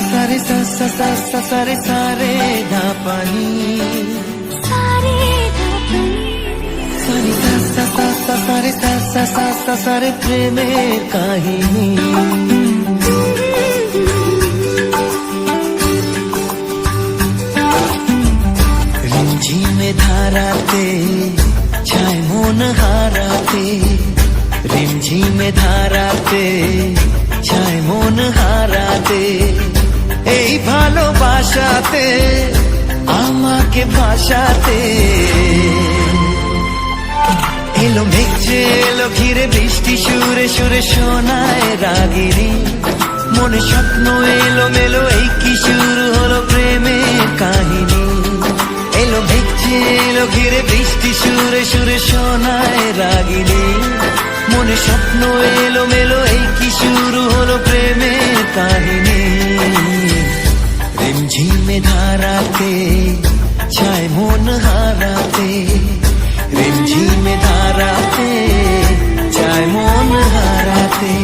सारे सा सा सा सा सारे सारे दा पानी। सारे दा पानी। सारे सा सा सा सारे सा सा सा सा सारे प्रेम कहानी। रिंझी में धाराते छाए मोन हाराते रिमझी में छाए मोन ভালোবাসাতে আমাকে ভাষাতে। এলো মেঘছে এলো ঘিরে বৃষ্টি, সুরে সুরে শোনায় রাগিনী। মনে স্বপ্ন এলো মেলো, এই কি শুরু হলো প্রেমের কাহিনী। এলো মেঘছে এলো ঘিরে বৃষ্টি, সুরে সুরে শোনায় রাগিনী। মনে স্বপ্ন এলো মেলো মন হারাতে রিমঝিমে ধারাতে চায় মন হারাতে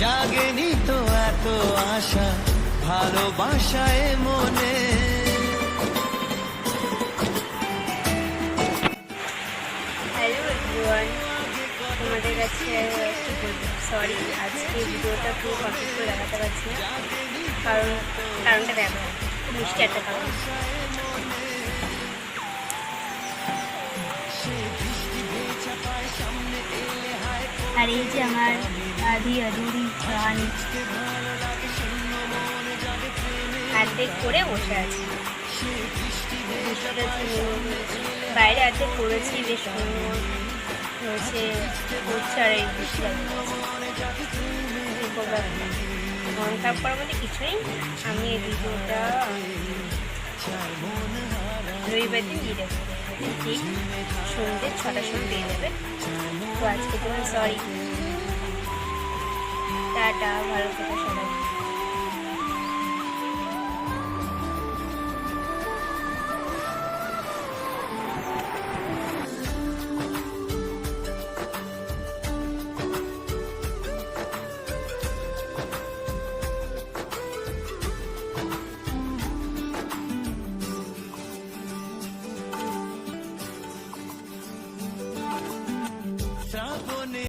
জাগেনি তো এত আশা, ভালোবাসায় মনে। তোমাদের কাছে সরি আজকে ভিডিওটা কমপ্লিট করে দেখাতে পারছি না। কারণ, কারণটা দেখো খুব মিষ্টি একটা কারণ। আর এই যে আমার আধি আধুরি কাহানি অর্ধেক করে বসে আছি। বাইরে অর্ধেক করেছি বেশ সুন্দর। হয়েছে হচ্ছে আর এই? মন মধ্যে কিছুই। আমি এই ভিডিওটা রবিবার দিন দিয়ে দেবো। ঠিক সন্ধ্যে ছটার সময় পেয়ে যাবে তো আজকে তোমার সরি টাটা ভালো থাকো সবাই।